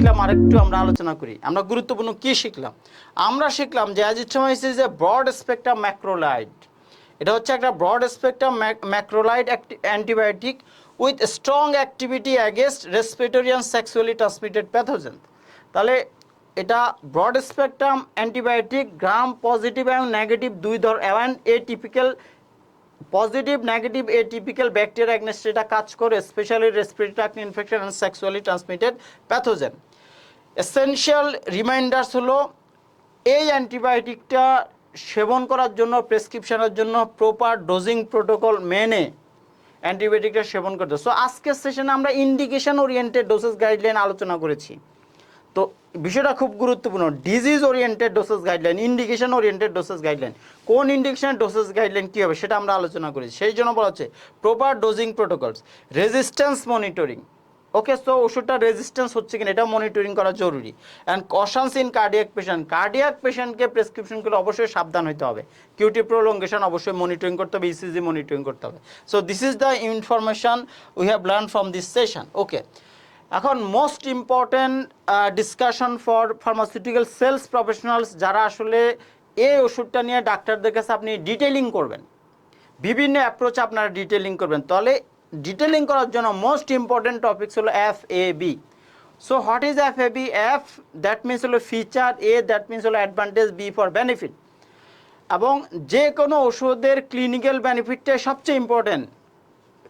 শিখলাম, আরেকটু আমরা আলোচনা করি। আমরা গুরুত্বপূর্ণ কি শিখলাম? আমরা শিখলাম যে is a broad spectrum macrolide এটা হচ্ছে একটা broad spectrum macrolide antibiotic with strong activity against respiratory and sexually transmitted pathogen তাহলে এটা broad spectrum antibiotic gram positive এবং নেগেটিভ দুই ধর এবং atypical positive negative atypical bacteria against এটা কাজ করে specially respiratory infection and sexually transmitted pathogen essential reminders হলো এই অ্যান্টিবায়োটিকটা সেবন করার জন্য, প্রেসক্রিপশনের জন্য প্রপার ডোজিং প্রোটোকল মেনে অ্যান্টিবায়োটিকটা সেবন করতে। সো আজকের সেশনে আমরা ইন্ডিকেশন ওরিয়েন্টেড ডোসেস গাইডলাইন আলোচনা করেছি। তো, বিষয়টা খুব গুরুত্বপূর্ণ। Disease oriented doses guideline indication oriented doses guideline কোন ইন্ডিকেশন ডোসেস গাইডলাইন কী হবে সেটা আমরা আলোচনা করেছি। সেই জন্য বলা হচ্ছে proper dosing protocols resistance monitoring okay so ওষুধটা রেজিস্ট্যান্স হচ্ছে কিনা, এটা মনিটরিং করা জরুরি। And cautions in cardiac patient cardiac পেশেন্টকে প্রেসক্রিপশন করে অবশ্যই সাবধান হতে হবে। কিউটি প্রোলঙ্গেশন অবশ্যই মনিটরিং করতে হবে ইসিজি মনিটরিং করতে হবে। So this is the information we have learn from this session okay এখন most important discussion for pharmaceutical sales professionals যারা আসলে এই ওষুধটা নিয়ে ডাক্তারদের কাছে আপনি ডিটেলিং করবেন। বিভিন্ন অ্যাপ্রোচ আপনারা ডিটেলিং করবেন। তাহলে ডিটেলিং করার জন্য মোস্ট ইম্পর্টেন্ট টপিকস হলো F A B so what is F A B F that means হলো ফিচার এ দ্যাট মিনস হলো অ্যাডভান্টেজ বি ফর বেনিফিট এবং যে কোনো ওষুধের ক্লিনিক্যাল বেনিফিটটা সবচেয়ে ইম্পর্টেন্ট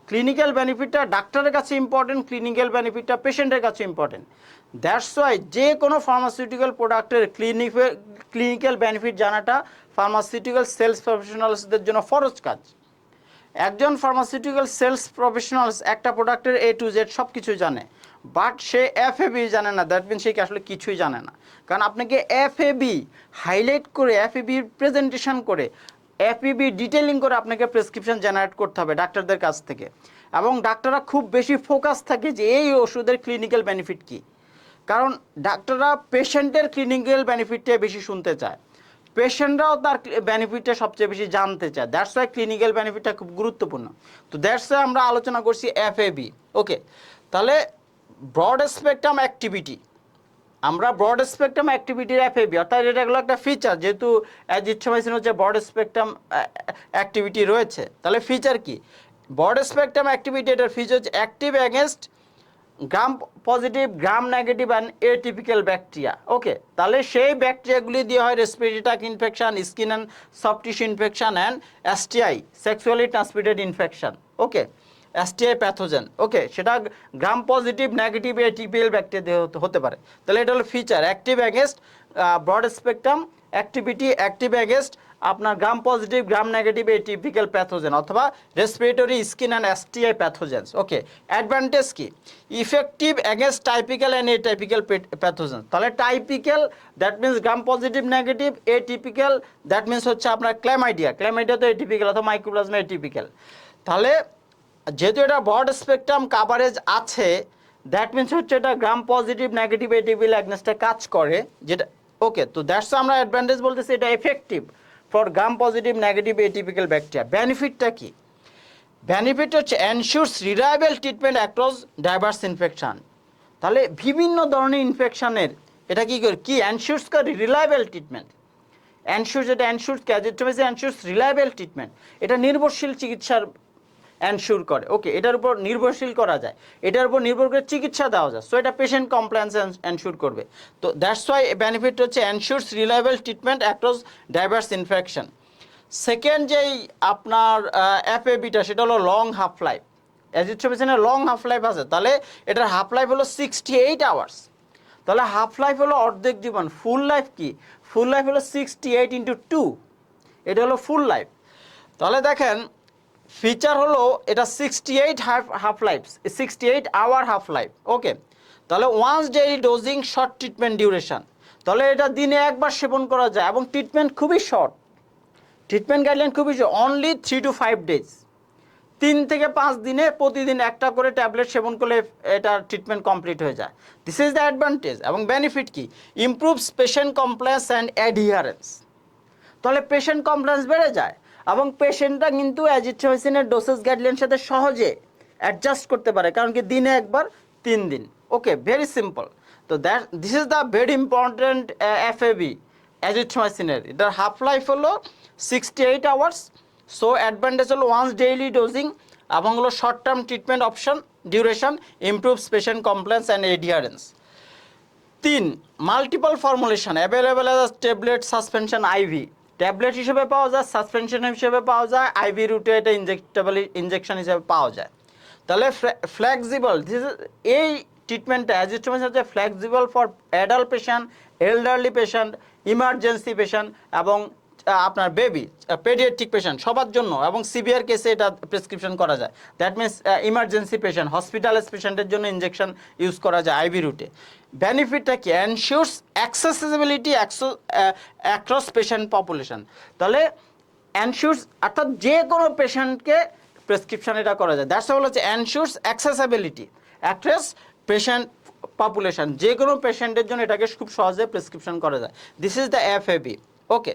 ক্লিনিক্যাল বেনিফিটটা ডাক্তারের কাছে ইম্পর্টেন্ট ক্লিনিক্যাল বেনিফিটটা পেশেন্টের কাছে ইম্পর্টেন্ট দ্যাটস ওয়াই যে কোনো ফার্মাসিউটিক্যাল প্রোডাক্টের ক্লিনিক ক্লিনিক্যাল বেনিফিট জানাটা ফার্মাসিউটিক্যাল সেলস প্রফেশনালসদের জন্য ফরজ কাজ। একজন ফার্মাসিউটিক্যাল সেলস প্রফেশনালস একটা প্রোডাক্টের এ টু জেড সব কিছুই জানে বাট সে এফ এ বি জানে না দ্যাট মিন সে আসলে কিছুই জানে না। কারণ আপনাকে এফ এ বি হাইলাইট করে এফ এ বির প্রেজেন্টেশন করে এফইবি ডিটেলিং করে আপনাকে প্রেসক্রিপশন জেনারেট করতে হবে ডাক্তারদের কাছ থেকে। এবং ডাক্তাররা খুব বেশি ফোকাস থাকে যে এই ওষুধের ক্লিনিক্যাল বেনিফিট কী। কারণ ডাক্তাররা পেশেন্টের ক্লিনিক্যাল বেনিফিটটা বেশি শুনতে চায়। পেশেন্টরাও তার বেনিফিটটা সবচেয়ে বেশি জানতে চায়। দ্যাটস ওয়াই ক্লিনিক্যাল বেনিফিটটা খুব গুরুত্বপূর্ণ। তো দ্যাটস ওয়াই আমরা আলোচনা করছি এফ ওকে তাহলে ব্রড স্পেকট্রাম অ্যাক্টিভিটি আমরা ব্রড স্পেকট্রাম অ্যাক্টিভিটির এফএবি অর্থাৎ এটা হলো একটা ফিচার যেহেতু অ্যাজ অ্যাজিথ্রোমাইসিন হচ্ছে ব্রড স্পেকট্রাম অ্যাক্টিভিটি রয়েছে। তাহলে ফিচার কি? ব্রড স্পেকট্রাম অ্যাক্টিভিটি এটার ফিচার হচ্ছে active against gram positive gram negative and atypical bacteria okay তাহলে সেই ব্যাকটেরিয়াগুলি দিয়ে হয় respiratory infection skin and soft tissue infection and STI sexually transmitted infection okay STI pathogen okay সেটা gram positive negative atypical bacteria হতে পারে। তাহলে এটা হলো feature active against broad spectrum activity active against আপনার গ্রাম পজিটিভ গ্রাম নেগেটিভ এই typical pathogen অথবা respiratory skin and STI pathogens okay advantage কি? Effective against typical and atypical pathogen তাহলে typical that means gram positive negative atypical that means হচ্ছে আপনার chlamydia chlamydia তো atypical অথবা mycoplasma atypical তাহলে যেহেতু এটা ব্রড স্পেকট্রাম কাভারেজ আছে দ্যাট মিনস হচ্ছে এটা গ্রাম পজিটিভ নেগেটিভ এটিপিল অ্যাগনেস্টে কাজ করে, যেটা ওকে তো দ্যাটস আমরা অ্যাডভান্টেজ বলতেছি এটা effective for gram positive negative atypical bacteria বেনিফিটটা কি? বেনিফিট হচ্ছে ensures reliable treatment across diverse infection তাহলে বিভিন্ন ধরনের ইনফেকশানের এটা কী করে? কী এনশিওরস করে? রিলায়েবল ট্রিটমেন্ট এনশিওর যেটা ensure azithromycin ensures reliable treatment এটা নির্ভরশীল চিকিৎসার এনশিওর করে। ওকে এটার উপর নির্ভরশীল করা যায়। এটার উপর নির্ভর করে চিকিৎসা দেওয়া যায়। সো এটা পেশেন্ট কমপ্লেন্স এনশিওর করবে। তো দ্যাটস ওয়াই বেনিফিট হচ্ছে ensures reliable treatment across diverse infection second যেই আপনার অ্যাপেবিটা সেটা হলো লং হাফ লাইফ অ্যাজিথ্রোমিসিনের লং হাফ লাইফ আছে। তাহলে এটার হাফ লাইফ হলো সিক্সটি এইট আওয়ার্স তাহলে হাফ লাইফ হলো অর্ধেক জীবন। ফুল লাইফ কি? ফুল লাইফ হলো সিক্সটি এইট ইন্টু টু এটা হলো ফুল লাইফ তাহলে দেখেন ফিচার হলো এটা sixty eight half half life sixty eight hour half life okay তাহলে once daily dosing short treatment duration তাহলে এটা দিনে একবার সেবন করা যায় এবং ট্রিটমেন্ট খুবই শর্ট ট্রিটমেন্ট গাইডলাইন খুবই only three to five days তিন থেকে পাঁচ দিনে প্রতিদিন একটা করে ট্যাবলেট সেবন করলে এটা ট্রিটমেন্ট কমপ্লিট হয়ে যায়। দিস ইজ দ্য অ্যাডভান্টেজ এবং বেনিফিট কি? Improves patient compliance and adherence তাহলে পেশেন্ট কমপ্লেন্স বেড়ে যায় এবং পেশেন্টরা কিন্তু অ্যাজিথ্রোমিসিনের ডোসেস গাইডলাইনের সাথে সহজে অ্যাডজাস্ট করতে পারে, কারণ কি দিনে একবার, তিন দিন। ওকে ভেরি সিম্পল তো that this is the very important F A B অ্যাজিথ্রোমাইসিনের এটার হাফ লাইফ হলো sixty eight hours so advantage হলো ওয়ান্স ডেইলি ডোজিং এবং হলো short term treatment option duration improves patient compliance and adherence তিন multiple formulation available as tablet suspension IV tablet হিসেবে পাওয়া যায়, suspension হিসেবে পাওয়া যায়, আইভি রুটে এটা ইনজেক্টেবল ইনজেকশন হিসেবে পাওয়া যায়। তাহলে ফ্লেক্সিবল এই ট্রিটমেন্টটা অ্যাজিস্টমেন্ট হচ্ছে flexible for adult patient elderly patient emergency patient এবং আপনার বেবি পেডিয়াট্রিক পেশেন্ট সবার জন্য এবং সিভিয়ার কেসে এটা প্রেসক্রিপশন করা যায়। That means emergency patient hospitalize পেশেন্টের জন্য ইনজেকশন ইউজ করা যায় আইভি রুটে বেনিফিটটা কি? Ensures accessibility across patient population তাহলে অ্যানশিওরস অর্থাৎ যে কোনো পেশেন্টকে প্রেসক্রিপশন এটা করা যায়। দ্যাটস হল হচ্ছে ensures accessibility across patient population যে কোনো পেশেন্টের জন্য এটাকে খুব সহজে প্রেসক্রিপশন করা যায়। This is the F okay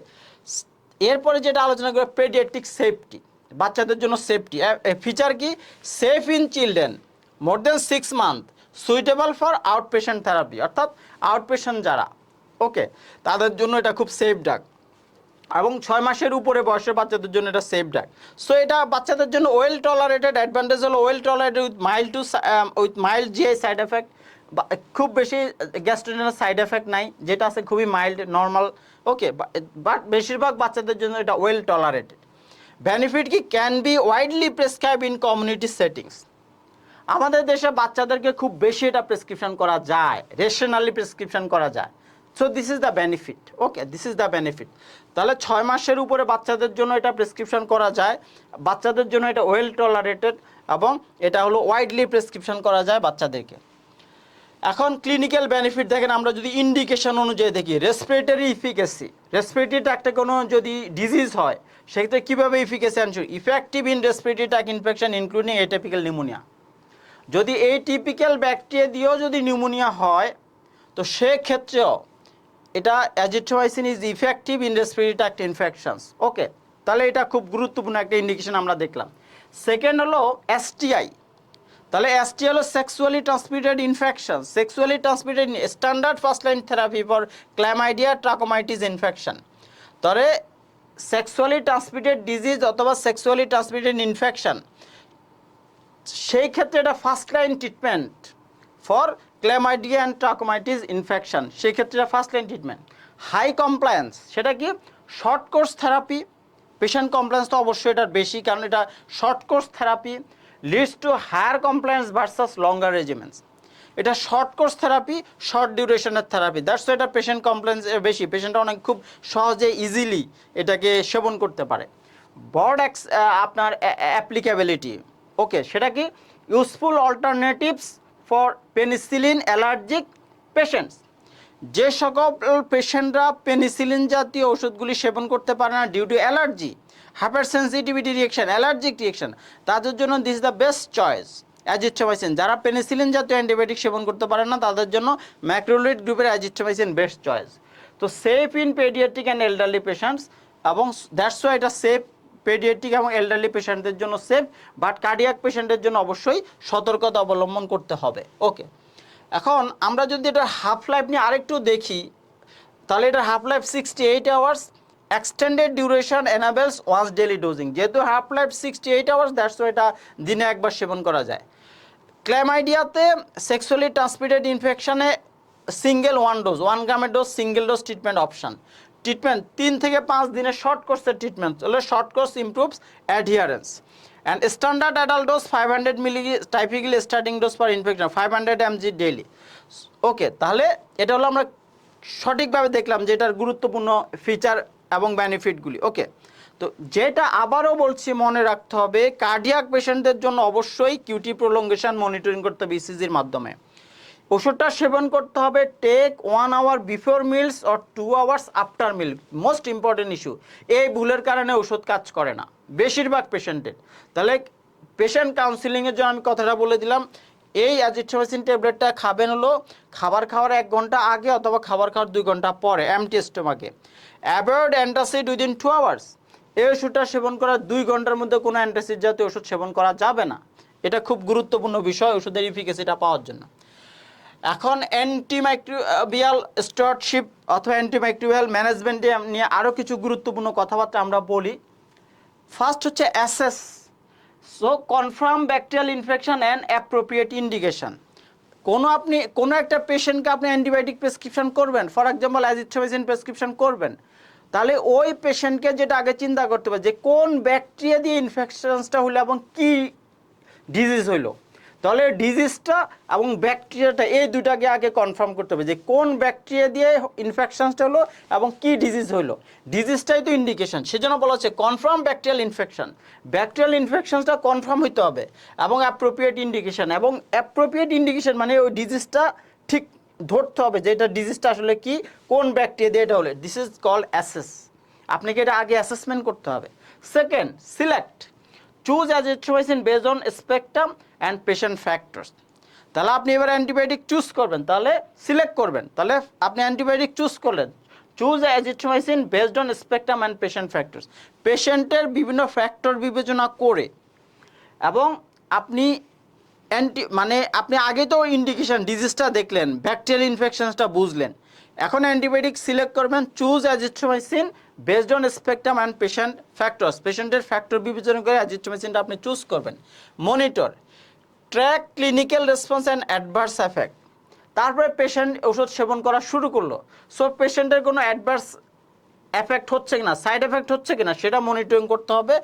এরপরে যেটা আলোচনা করে পেডিয়াট্রিক সেফটি বাচ্চাদের জন্য সেফটি ফিচার কি? Safe in children more than six month suitable for outpatient therapy অর্থাৎ আউট পেশেন্ট যারা ওকে তাদের জন্য এটা খুব সেফ ডাক এবং ছয় মাসের উপরে বয়সের বাচ্চাদের জন্য এটা সেফ ডাক সো এটা বাচ্চাদের জন্য ওয়েল টলারেটেড অ্যাডভান্টেজ হলো well tolerated with mild to with mild GI side effect খুব বেশি গ্যাস্ট্রোজেনাল সাইড এফেক্ট নাই, যেটা আছে খুবই মাইল্ড নর্মাল ওকে বাট বেশিরভাগ বাচ্চাদের জন্য এটা ওয়েল টলারেটেড বেনিফিট কি? Can be widely prescribe in community settings আমাদের দেশে বাচ্চাদেরকে খুব বেশি এটা প্রেসক্রিপশন করা যায় রেশনালি প্রেসক্রিপশন করা যায়। So this is the benefit okay this is the benefit তাহলে ছয় মাসের উপরে বাচ্চাদের জন্য এটা প্রেসক্রিপশন করা যায়, বাচ্চাদের জন্য এটা ওয়েল টলারেটেড এবং এটা হলো ওয়াইডলি প্রেসক্রিপশন করা যায় বাচ্চাদেরকে। এখন ক্লিনিক্যাল বেনিফিট দেখেন, আমরা যদি ইন্ডিকেশন অনুযায়ী দেখি রেসপিরেটরি ইফিকেসি রেসপিরেটরি একটা কোনো যদি ডিজিজ হয়, সেক্ষেত্রে কীভাবে efficacy ensure effective in respiratory tract infection including atypical pneumonia যদি এই টিপিক্যাল ব্যাকটেরিয়া দিয়েও যদি নিউমোনিয়া হয়, তো সেক্ষেত্রেও এটা azithromycin is effective in respiratory tract infections okay তাহলে এটা খুব গুরুত্বপূর্ণ একটা ইন্ডিকেশন আমরা দেখলাম। সেকেন্ড হলো এসটিআই তাহলে এসটি হলো sexually transmitted infection sexually transmitted standard first line therapy for chlamydia trachomatis infection তাহলে সেক্সুয়ালি ট্রান্সমিটেড ডিজিজ অথবা সেক্সুয়ালি ট্রান্সমিটেড ইনফেকশন সেই ক্ষেত্রে এটা first line treatment for chlamydia and trachomatis infection সেই ক্ষেত্রে এটা first line treatment high compliance সেটা কি? Short course therapy patient compliance তো অবশ্যই এটার বেশি, কারণ এটা short course therapy leads to higher compliance versus longer regimens এটা শর্ট কোর্স থেরাপি শর্ট ডিউরেশনের থেরাপি দ্যাটস এটা পেশেন্ট কমপ্লেন্স বেশি। পেশেন্টটা অনেক খুব সহজে ইজিলি এটাকে সেবন করতে পারে। বড আপনার অ্যাপ্লিকেবিলিটি ওকে সেটা কি useful alternatives for penicillin allergic patients যে সকল পেশেন্টরা পেনিসিলিন জাতীয় ওষুধগুলি সেবন করতে পারে না due to allergy hypersensitivity reaction, allergic reaction, তাদের জন্য this the best choice azithromycin যারা পেনিসিলিন জাতীয় অ্যান্টিবায়োটিক সেবন করতে পারে না, তাদের জন্য ম্যাক্রোলিড গ্রুপের অ্যাজিথ্রোমাইসিন বেস্ট চয়েস তো safe in paediatric and elderly patients এবং দ্যাটস ওয়াই এটা সেফ পেডিয়াট্রিক এবং এল্ডারলি পেশেন্টদের জন্য সেফ বাট কার্ডিয়াক পেশেন্টের জন্য অবশ্যই সতর্কতা অবলম্বন করতে হবে। ওকে এখন আমরা যদি এটা হাফ লাইফ নিয়ে আরেকটু দেখি, তাহলে এটা half life sixty eight hours extended duration enables once daily dosing যেহেতু half life sixty eight hours that's এটা দিনে একবার সেবন করা যায়। ক্ল্যামাইডিয়াতে সেক্সুয়ালি ট্রান্সমিটেড ইনফেকশনে সিঙ্গেল ওয়ান ডোজ ওয়ান গ্রামের dose single dose treatment option treatment তিন থেকে পাঁচ দিনে শর্ট কোর্সের ট্রিটমেন্ট তাহলে short course improves adherence and standard adult dose five hundred milli typical starting dose for infection five hundred MG daily okay তাহলে এটা হলো আমরা সঠিকভাবে দেখলাম যে এটার গুরুত্বপূর্ণ ফিচার এবং বেনিফিটগুলি ওকে তো যেটা আবারও বলছি, মনে রাখতে হবে কার্ডিয়াক পেশেন্টদের জন্য অবশ্যই কিউটি প্রলঙ্গেশন মনিটরিং করতে হবে ইসিজির মাধ্যমে। ওষুধটা সেবন করতে হবে take one hour before meals or two hours after meal most important issue এই ভুলের কারণে ওষুধ কাজ করে না, বেশিরভাগ পেশেন্টের তাহলে পেশেন্ট কাউন্সিলিংয়ের জন্য আমি কথাটা বলে দিলাম এই অ্যাজিথ্রোমাইসিন ট্যাবলেটটা খাবেন হলো খাবার খাওয়ার এক ঘণ্টা আগে অথবা খাবার খাওয়ার দুই ঘণ্টা পরে empty স্টোমাকে avoid antacid within two hours এই ওষুধটা সেবন করার দুই ঘণ্টার মধ্যে কোনো অ্যান্টাসিড জাতীয় ওষুধ সেবন করা যাবে না। এটা খুব গুরুত্বপূর্ণ বিষয় ওষুধের ইফিকেসিটা পাওয়ার জন্য। এখন অ্যান্টিমাইক্রোবিয়াল স্টুয়ার্ডশিপ অথবা অ্যান্টিমাইক্রোবিয়াল ম্যানেজমেন্টে নিয়ে আরও কিছু গুরুত্বপূর্ণ কথাবার্তা আমরা বলি। ফার্স্ট হচ্ছে assess so confirm bacterial infection and appropriate indication কোনো আপনি, কোনো একটা পেশেন্টকে আপনি অ্যান্টিবায়োটিক প্রেসক্রিপশন করবেন ফর এক্সাম্পল অ্যাজিথ্রোমেসিন প্রেসক্রিপশন করবেন, তাহলে ওই পেশেন্টকে যেটা আগে চিন্তা করতে হবে যে কোন ব্যাকটেরিয়া দিয়ে ইনফেকশনসটা হলো এবং কী ডিজিজ হইল তাহলে ডিজিজটা এবং ব্যাকটেরিয়াটা এই দুটাকে আগে কনফার্ম করতে হবে যে কোন ব্যাকটেরিয়া দিয়ে ইনফেকশনসটা হলো এবং কি ডিজিজ হইল ডিজিজটাই তো ইন্ডিকেশন সেজন্য বলা হচ্ছে কনফার্ম ব্যাকটেরিয়াল ইনফেকশন ব্যাকটেরিয়াল ইনফেকশনসটা কনফার্ম হইতে হবে এবং অ্যাপ্রোপ্রিয়েট ইন্ডিকেশন এবং অ্যাপ্রোপ্রিয়েট ইন্ডিকেশন মানে ওই ডিজিজটা ঠিক ধরতে হবে যে এটা ডিজিজটা আসলে কি, কোন ব্যাকটেরিয়া দিয়ে এটা হলে। দিস ইজ কল অ্যাসেস আপনাকে এটা আগে অ্যাসেসমেন্ট করতে হবে। Second select choose azithromycin based on spectrum and patient factors তাহলে আপনি এবার অ্যান্টিবায়োটিক চুজ করবেন, তাহলে সিলেক্ট করবেন। তাহলে আপনি অ্যান্টিবায়োটিক চুজ করলেন। Choose azithromycin based on spectrum and patient factors পেশেন্টের বিভিন্ন ফ্যাক্টর বিবেচনা করে এবং আপনি অ্যান্টি মানে আপনি আগে তো ইন্ডিকেশন ডিজিজটা দেখলেন ব্যাকটেরিয়াল ইনফেকশনসটা বুঝলেন। এখন অ্যান্টিবায়োটিক সিলেক্ট করবেন choose azithromycin based on spectrum and patient factors পেশেন্টের ফ্যাক্টর বিবেচনা করে অ্যাজিথ্রোমাইসিনটা আপনি চুজ করবেন। Monitor track clinical response and adverse effect. তারপরে পেশেন্ট ওষুধ সেবন করা শুরু করল। সো, পেশেন্টের কোনো অ্যাডভার্স এফেক্ট হচ্ছে কিনা, সাইড এফেক্ট হচ্ছে কিনা, সেটা মনিটরিং করতে হবে,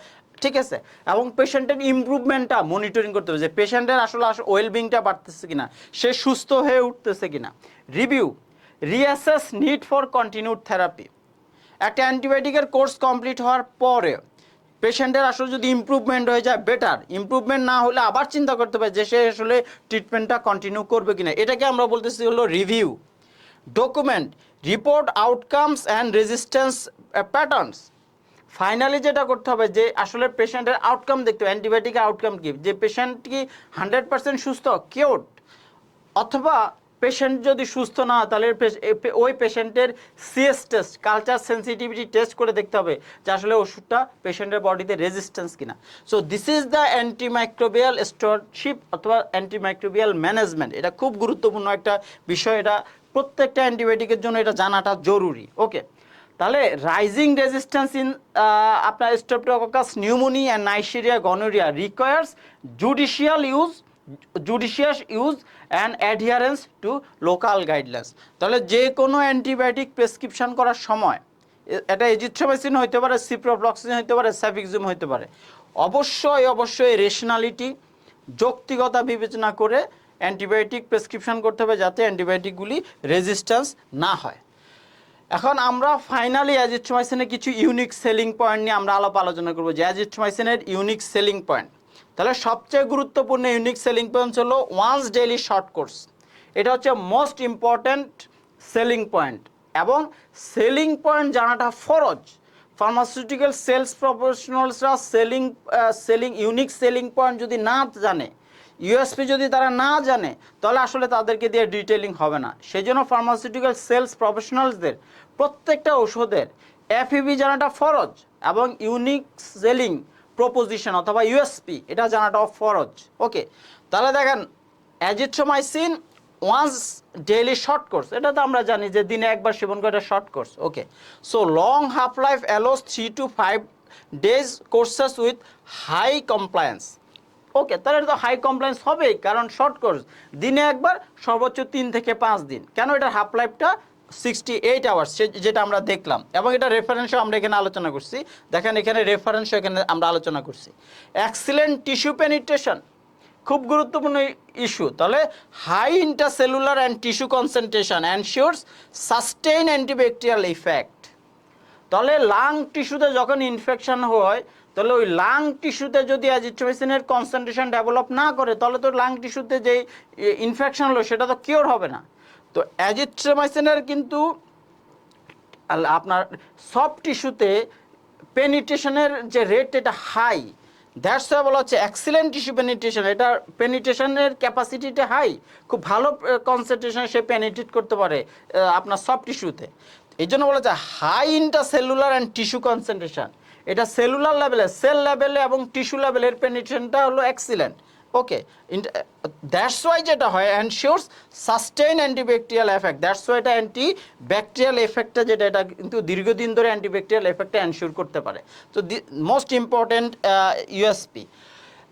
ঠিক আছে? এবং পেশেন্টের ইমপ্রুভমেন্টটা মনিটরিং করতে হবে যে পেশেন্টের আসলে ওয়েলবিংটা বাড়তেছে কিনা, সে সুস্থ হয়ে উঠতেছে কিনা। Review, reassess need for continued therapy. একটা অ্যান্টিবায়োটিকের কোর্স কমপ্লিট হওয়ার পরে পেশেন্টের আসলে যদি ইমপ্রুভমেন্ট হয়ে যায় বেটার ইমপ্রুভমেন্ট না হলে আবার চিন্তা করতে পারে যে সে আসলে ট্রিটমেন্টটা কন্টিনিউ করবে কিনা। এটাকে আমরা বলতেছি হলো review document report outcomes and resistance patterns finally যেটা করতে হবে যে আসলে পেশেন্টের আউটকাম দেখতে হবে অ্যান্টিবায়োটিকের আউটকাম কি? যে পেশেন্ট কি হান্ড্রেড পার্সেন্ট সুস্থ কিওর্ড অথবা পেশেন্ট যদি সুস্থ না হয় তাহলে ওই পেশেন্টের CS test culture sensitivity test করে দেখতে হবে যে আসলে ওষুধটা পেশেন্টের বডিতে রেজিস্ট্যান্স কিনা। So this is the antimicrobial stewardship অথবা অ্যান্টিমাইক্রোবিয়াল ম্যানেজমেন্ট এটা খুব গুরুত্বপূর্ণ একটা বিষয়। এটা প্রত্যেকটা অ্যান্টিবায়োটিকের জন্য এটা জানাটা জরুরি। ওকে তাহলে রাইজিং রেজিস্ট্যান্স ইন আপনার Streptococcus pneumoniae and Neisseria gonorrhoea requires judicial use judicious use and adherence to local guidelines তাহলে যে কোনো অ্যান্টিবায়োটিক প্রেসক্রিপশন করার সময় এটা এজিথ্রোমাইসিন হতে পারে সিপ্রোফ্লক্সিন হতে পারে স্যাফিক্সিম হতে পারে, অবশ্যই অবশ্যই রেশনালিটি যৌক্তিকতা বিবেচনা করে অ্যান্টিবায়োটিক প্রেসক্রিপশন করতে হবে যাতে অ্যান্টিবায়োটিকগুলি রেজিস্ট্যান্স না হয়। এখন আমরা ফাইনালি অ্যাজিথ্রোমাইসিনের কিছু ইউনিক সেলিং পয়েন্ট নিয়ে আমরা আলাপ আলোচনা করব, যে অ্যাজিথ্রোমাইসিনের ইউনিক সেলিং পয়েন্ট তাহলে সবচেয়ে গুরুত্বপূর্ণ ইউনিক সেলিং পয়েন্ট হলো ওয়ান্স ডেইলি শর্ট কোর্স এটা হচ্ছে মোস্ট ইম্পর্ট্যান্ট সেলিং পয়েন্ট এবং সেলিং পয়েন্ট জানাটা ফরজ। Pharmaceutical sales প্রফেশনালসরা selling selling unique selling point যদি না জানে ইউএসপি যদি তারা না জানে, তাহলে আসলে তাদেরকে দিয়ে ডিটেলিং হবে না। সেই জন্য ফার্মাসিউটিক্যাল সেলস প্রফেশনালসদের প্রত্যেকটা ওষুধের এফইবি জানাটা ফরজ এবং ইউনিক সেলিং প্রপোজিশন অথবা ইউএসপি এটা জানাটা ফরজ। ওকে তাহলে দেখেন azithromycin once daily short course এটা তো আমরা জানি যে দিনে একবার সেবন করে এটা short course okay so long half life allows three to five days courses with high compliance okay তাহলে তো হাই কমপ্লায়েন্স হবেই, কারণ শর্ট কোর্স দিনে একবার সর্বোচ্চ তিন থেকে পাঁচ দিন। কেন এটার হাফ লাইফটা সিক্সটি এইট আওয়ার্স যেটা আমরা দেখলাম। এবং এটা রেফারেন্সও আমরা এখানে আলোচনা করছি। দেখেন এখানে রেফারেন্সও এখানে আমরা আলোচনা করছি। এক্সিলেন্ট টিস্যু পেনিট্রেশন খুব গুরুত্বপূর্ণ ইস্যু তাহলে high intercellular and tissue concentration ensures sustain antibacterial effect তাহলে লাং টিস্যুতে যখন ইনফেকশন হয়, তাহলে ওই লাং টিস্যুতে যদি অ্যাজিথ্রোমাইসিনের কনসেন্ট্রেশন ডেভেলপ না করে, তাহলে তো লাং টিস্যুতে যে ইনফেকশন হলো, সেটা তো কিওর হবে না। তো অ্যাজিথ্রোমাইসিনের কিন্তু আপনার সফট টিস্যুতে পেনিট্রেশনের যে রেট এটা হাই দ্যাটস ওয়াই বলা হচ্ছে এক্সিলেন্ট টিস্যু পেনিট্রেশন এটা পেনিট্রেশনের ক্যাপাসিটিটা হাই খুব ভালো কনসেন্ট্রেশন সে পেনিটেট করতে পারে আপনার সফট টিস্যুতে এই জন্য বলা হচ্ছে high intercellular and tissue concentration এটা সেলুলার লেভেলে সেল লেভেলে এবং টিস্যু লেভেলের পেনিট্রেশনটা হলো এক্সিলেন্ট ওকে দ্যাটস ওয়াই যেটা হয় ensures sustain antibacterial effect that's why এটা অ্যান্টি ব্যাকটেরিয়াল এফেক্টটা যেটা, এটা কিন্তু দীর্ঘদিন ধরে অ্যান্টিব্যাকটেরিয়াল এফেক্টটা অ্যানশিওর করতে পারে। তো the most important USP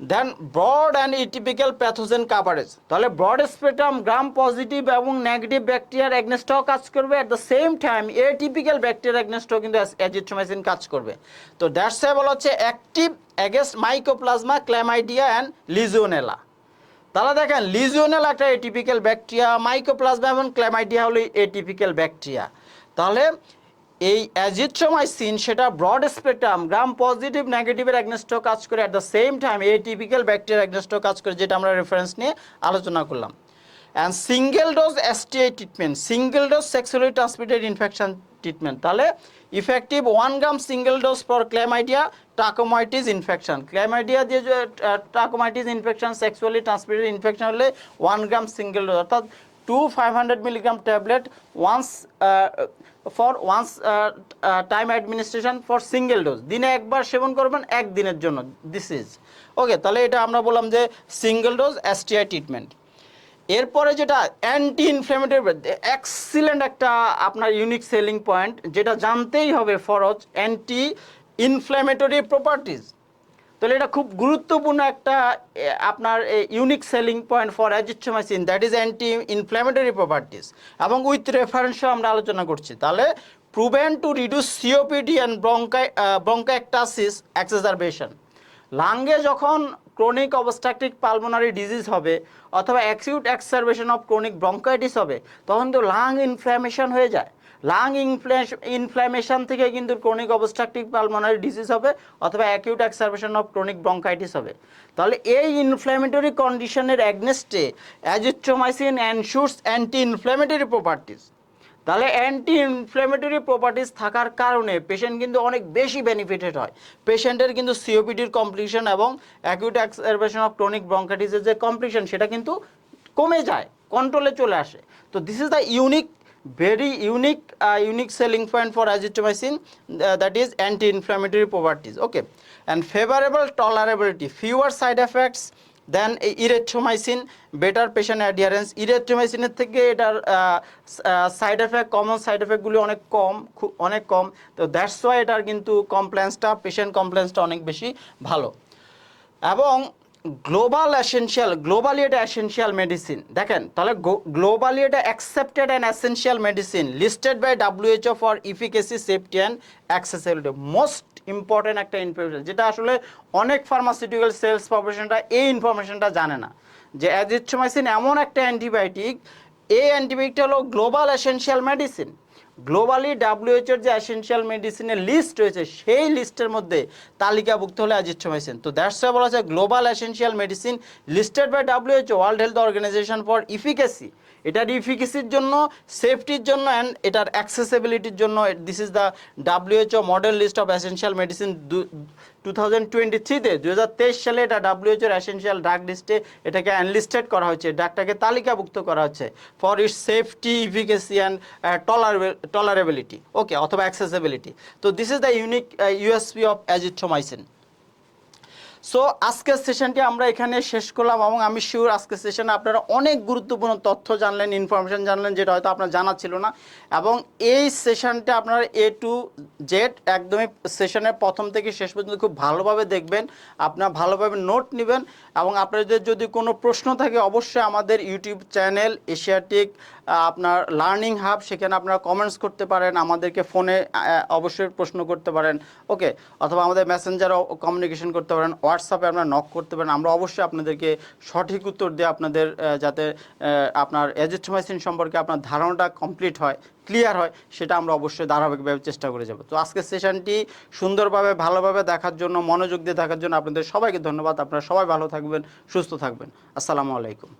then broad and atypical pathogen coverage তাহলে ব্রড স্পেকট্রাম গ্রাম পজিটিভ এবং নেগেটিভ ব্যাকটেরিয়ার এগনেস্টও কাজ করবে। At the same time atypical ব্যাকটেরিয়ার এগনেস্টও কিন্তু অ্যাজিথ্রোমাইসিন কাজ করবে। তো দ্যাটস বলা হচ্ছে active against mycoplasma chlamydia and legionella তাহলে দেখেন লিজিওনেল একটা এটিপিক্যাল ব্যাকটেরিয়া মাইকোপ্লাজমা এবং ক্ল্যামাইডিয়া হলো এটিপিক্যাল ব্যাকটেরিয়া তাহলে এই অ্যাজিথ্রোমাইসিন সেটা ব্রড স্পেকট্রাম গ্রাম পজিটিভ নেগেটিভের অ্যাগনেস্টও কাজ করে at the same time atypical bacteria অ্যাগনেস্টও কাজ করে, যেটা আমরা রেফারেন্স নিয়ে আলোচনা করলাম। And single dose STI treatment single dose sexually transmitted infection treatment তাহলে effective one gram single dose for chlamydia trachomatis infection chlamydia দিয়ে যে trachomatis infection sexually transmitted infection হলে ওয়ান গ্রাম সিঙ্গেল ডোজ অর্থাৎ two five hundred milligram tablet once for once time administration for single dose দিনে একবার সেবন করবেন একদিনের জন্য। দিস ইজ ওকে তাহলে এটা আমরা বললাম যে সিঙ্গেল ডোজ এসটিআই ট্রিটমেন্ট এরপরে যেটা অ্যান্টি ইনফ্ল্যামেটরি এক্সিলেন্ট একটা আপনার ইউনিক সেলিং পয়েন্ট যেটা জানতেই হবে ফরজ অ্যান্টি ইনফ্ল্যামেটরি প্রপার্টিজ তাহলে এটা খুব গুরুত্বপূর্ণ একটা আপনার unique selling point for azithromycin that is anti inflammatory properties এবং উইথ রেফারেন্সও আমরা আলোচনা করছি। তাহলে proven to reduce COPD and bronchi bronchiectasis exacerbation লাঙ্গে যখন ক্রনিক অবস্ট্রাকটিক পালমোনারি ডিজিজ হবে, অথবা acute exacerbation of chronic bronchitis হবে, তখন তো লাং ইনফ্ল্যামেশন হয়ে যায়। লাং ইনফ্ল্যামেশন থেকে কিন্তু ক্রনিক অবস্ট্রাকটিভ পালমোনারি ডিজিজ হবে অথবা acute exacerbation of chronic bronchitis হবে। তাহলে এই ইনফ্ল্যামেটরি কন্ডিশনের অ্যাগনেস্টে azithromycin ensures anti inflammatory properties তাহলে অ্যান্টি ইনফ্ল্যামেটরি প্রপার্টিস থাকার কারণে পেশেন্ট কিন্তু অনেক বেশি বেনিফিটেড হয়। পেশেন্টের কিন্তু সিওপিডির কমপ্লিশন এবং অ্যাকিউট এক্সারবেশন অফ ক্রনিক ব্রঙ্কাইটিসের যে কমপ্লিশন সেটা কিন্তু কমে যায় কন্ট্রোলে চলে আসে। তো this is the unique very unique uh, unique selling point for azithromycin uh, that is anti-inflammatory properties okay and favorable tolerability fewer side effects then এই ইরেথ্রোমাইসিন বেটার পেশেন্ট অ্যাডিয়ারেন্স ইরেথ্রোমাইসিনের থেকে এটার সাইড এফেক্ট কমন সাইড এফেক্টগুলি অনেক কম অনেক কম তো that's Y এটার কিন্তু কমপ্লেন্সটা পেশেন্ট কমপ্লেন্সটা অনেক বেশি ভালো এবং গ্লোবাল এসেনশিয়াল গ্লোবালি এটা এসেনশিয়াল মেডিসিন দেখেন, তাহলে গ্লোবালি এটা accepted and essential medicine listed by WHO for efficacy safety and accessibility most important একটা ইনফরমেশন যেটা আসলে অনেক ফার্মাসিউটিক্যাল সেলস প্রফেশনটা এই ইনফরমেশনটা জানে না। যে অ্যাজিথ্রোমাইসিন এমন একটা অ্যান্টিবায়োটিক এই অ্যান্টিবায়োটিকটা হলো গ্লোবাল এসেনশিয়াল মেডিসিন গ্লোবালি ডাব্লিউএইচওর যে এসেনশিয়াল মেডিসিনের লিস্ট রয়েছে, সেই লিস্টের মধ্যে তালিকাভুক্ত হলে আজিথ্রোমাইসিন তো দ্যাটস বলা আছে global essential medicine listed by WHO World Health Organization for efficacy এটার ইফিকেসির জন্য সেফটির জন্য অ্যান্ড এটার অ্যাক্সেসিবিলিটির জন্য this is the WHO model list of essential medicine two thousand twenty থ্রিতে দু হাজার তেইশ সালে এটা ডাব্লিউএইচওর এসেনশিয়াল ড্রাগ লিস্টে এটাকে অ্যানলিস্টেড করা হয়েছে ড্রাগটাকে তালিকাভুক্ত করা হচ্ছে for its safety efficacy and tolerability okay অথবা অ্যাক্সেসিবিলিটি তো this is the unique USP of azithromycin so আজকের সেশনটি আমরা এখানে শেষ করলাম এবং আমি শিওর আজকের সেশনে আপনারা অনেক গুরুত্বপূর্ণ তথ্য জানলেন ইনফরমেশন জানলেন, যেটা হয়তো আপনার জানা ছিল না। এবং এই সেশনটা আপনারা এ টু জেড একদমই সেশনের প্রথম থেকে শেষ পর্যন্ত খুব ভালোভাবে দেখবেন, আপনারা ভালোভাবে নোট নেবেন। এবং আপনাদের যদি কোনো প্রশ্ন থাকে, অবশ্যই আমাদের ইউটিউব চ্যানেল এশিয়াটিক আপনার লার্নিং হাব সেখানে আপনারা কমেন্টস করতে পারেন, আমাদেরকে ফোনে অবশ্যই প্রশ্ন করতে পারেন ওকে অথবা আমাদের মেসেঞ্জারও কমিউনিকেশন করতে পারেন হোয়াটসঅ্যাপে আপনারা নক করতে পারেন, আমরা অবশ্যই আপনাদেরকে সঠিক উত্তর দিয়ে আপনাদের যাতে আপনার এজিথ্রোমাইসিন সম্পর্কে আপনার ধারণাটা কমপ্লিট হয় ক্লিয়ার হয়, সেটা আমরা অবশ্যই ধারাবাহিকভাবে চেষ্টা করে যাব। তো আজকের সেশনটি সুন্দরভাবে, ভালোভাবে দেখার জন্য, মনোযোগ দিয়ে দেখার জন্য আপনাদের সবাইকে ধন্যবাদ। আপনারা সবাই ভালো থাকবেন, সুস্থ থাকবেন। আসসালামু আলাইকুম।